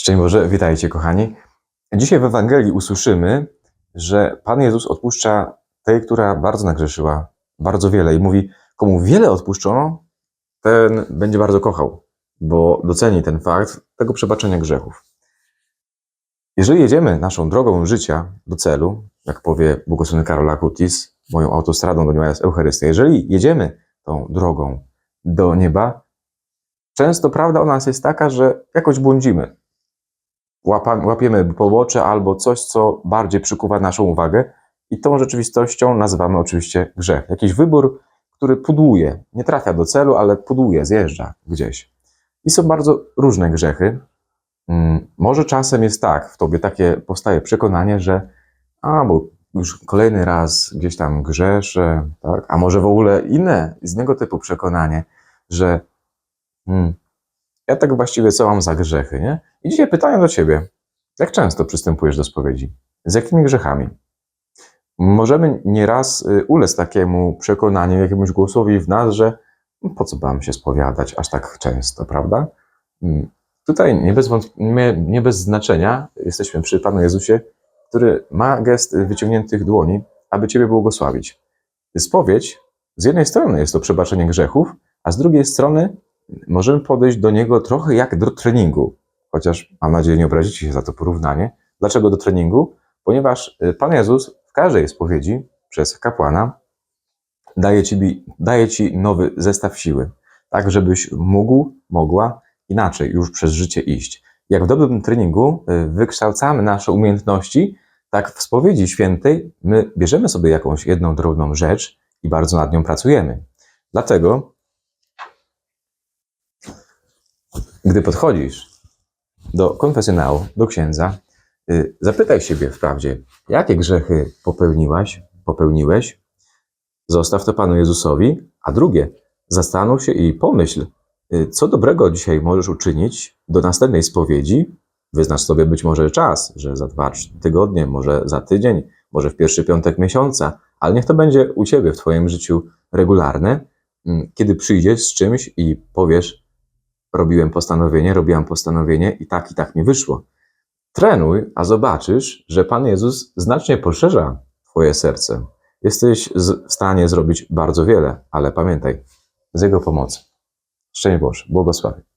Szczęść Boże, witajcie kochani. Dzisiaj w Ewangelii usłyszymy, że Pan Jezus odpuszcza tej, która bardzo nagrzeszyła, bardzo wiele i mówi, komu wiele odpuszczono, ten będzie bardzo kochał, bo doceni ten fakt tego przebaczenia grzechów. Jeżeli jedziemy naszą drogą życia do celu, jak powie błogosławiony Karol Akutis, moją autostradą do nieba jest Eucharystia, jeżeli jedziemy tą drogą do nieba, często prawda o nas jest taka, że jakoś błądzimy. Łapiemy pobocze albo coś, co bardziej przykuwa naszą uwagę i tą rzeczywistością nazywamy oczywiście grzech. Jakiś wybór, który pudłuje, nie trafia do celu, ale pudłuje, zjeżdża gdzieś. I są bardzo różne grzechy. Mm, Może czasem jest tak, w tobie takie powstaje przekonanie, że a, bo już kolejny raz gdzieś tam grzeszę, tak? a może w ogóle inne, innego typu przekonanie, że hmm, ja tak właściwie co mam za grzechy, nie? I dzisiaj pytanie do ciebie, jak często przystępujesz do spowiedzi? Z jakimi grzechami? Możemy nieraz y, ulec takiemu przekonaniu, jakiemuś głosowi w nas, że no, po co mam się spowiadać aż tak często, prawda? Mm, Tutaj nie bez, nie, nie bez znaczenia jesteśmy przy Panu Jezusie, który ma gest wyciągniętych dłoni, aby Ciebie błogosławić. Spowiedź z jednej strony jest to przebaczenie grzechów, a z drugiej strony możemy podejść do niego trochę jak do treningu. Chociaż mam nadzieję, nie obrazicie się za to porównanie. Dlaczego do treningu? Ponieważ y, Pan Jezus w każdej spowiedzi przez kapłana daje ci, daje ci nowy zestaw siły, tak żebyś mógł, mogła inaczej już przez życie iść. Jak w dobrym treningu y, wykształcamy nasze umiejętności, tak w spowiedzi świętej my bierzemy sobie jakąś jedną drobną rzecz i bardzo nad nią pracujemy. Dlatego, gdy podchodzisz do konfesjonału, do księdza, y, zapytaj siebie wprawdzie, jakie grzechy popełniłaś, popełniłeś, zostaw to Panu Jezusowi, a drugie, zastanów się i pomyśl, y, co dobrego dzisiaj możesz uczynić do następnej spowiedzi. Wyznacz sobie być może czas, że za dwa tygodnie, może za tydzień, może w pierwszy piątek miesiąca, ale niech to będzie u Ciebie w Twoim życiu regularne, mm, kiedy przyjdziesz z czymś i powiesz, robiłem postanowienie, robiłam postanowienie i tak i tak mi wyszło. Trenuj, a zobaczysz, że Pan Jezus znacznie poszerza Twoje serce. Jesteś w stanie zrobić bardzo wiele, ale pamiętaj, z Jego pomocą. Szczęść Boże, błogosławię.